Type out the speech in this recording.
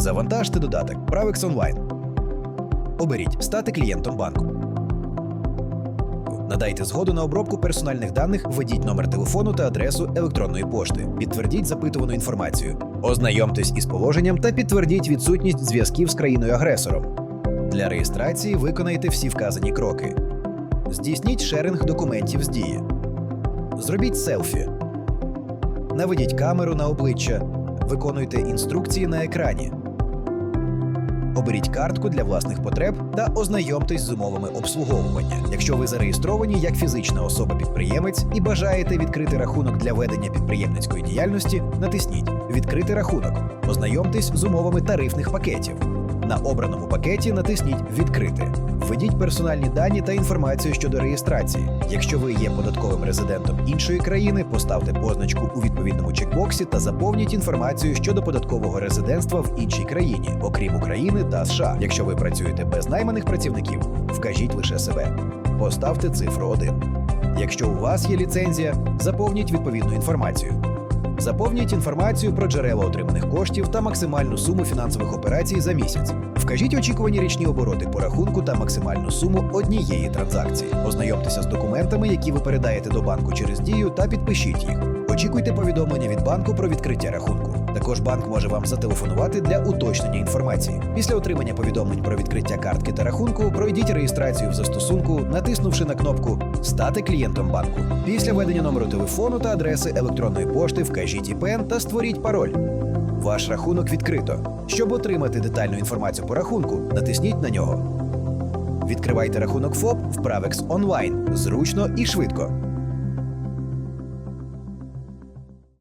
Завантажте додаток Pravex Online. Оберіть Стати клієнтом банку. Надайте згоду на обробку персональних даних, введіть номер телефону та адресу електронної пошти. Підтвердіть запитувану інформацію. Ознайомтесь із положенням та підтвердіть відсутність зв'язків з країною-агресором. Для реєстрації виконайте всі вказані кроки. Здійсніть шеринг документів з дії. Зробіть селфі. Наведіть камеру на обличчя. Виконуйте інструкції на екрані. Оберіть картку для власних потреб та ознайомтесь з умовами обслуговування. Якщо ви зареєстровані як фізична особа-підприємець і бажаєте відкрити рахунок для ведення підприємницької діяльності, натисніть Відкрити рахунок. Ознайомтесь з умовами тарифних пакетів. На обраному пакеті натисніть Відкрити. Введіть персональні дані та інформацію щодо реєстрації. Якщо ви є податковим резидентом іншої країни, поставте позначку у відповідному чекбоксі та заповніть інформацію щодо податкового резидентства в іншій країні, окрім України та США. Якщо ви працюєте без найманих працівників, вкажіть лише себе. Поставте цифру 1. Якщо у вас є ліцензія, заповніть відповідну інформацію. Заповніть інформацію про джерела отриманих коштів та максимальну суму фінансових операцій за місяць. Вкажіть очікувані річні обороти по рахунку та максимальну суму однієї транзакції. Ознайомтеся з документами, які ви передаєте до банку через дію, та підпишіть їх. Очікуйте повідомлення від банку про відкриття рахунку. Також банк може вам зателефонувати для уточнення інформації. Після отримання повідомлень про відкриття картки та рахунку, пройдіть реєстрацію в застосунку, натиснувши на кнопку Стати клієнтом банку. Після введення номеру телефону та адреси електронної пошти вкажіть ІПН та створіть пароль. Ваш рахунок відкрито. Щоб отримати детальну інформацію по рахунку, натисніть на нього. Відкривайте рахунок ФОП в Pravex онлайн зручно і швидко.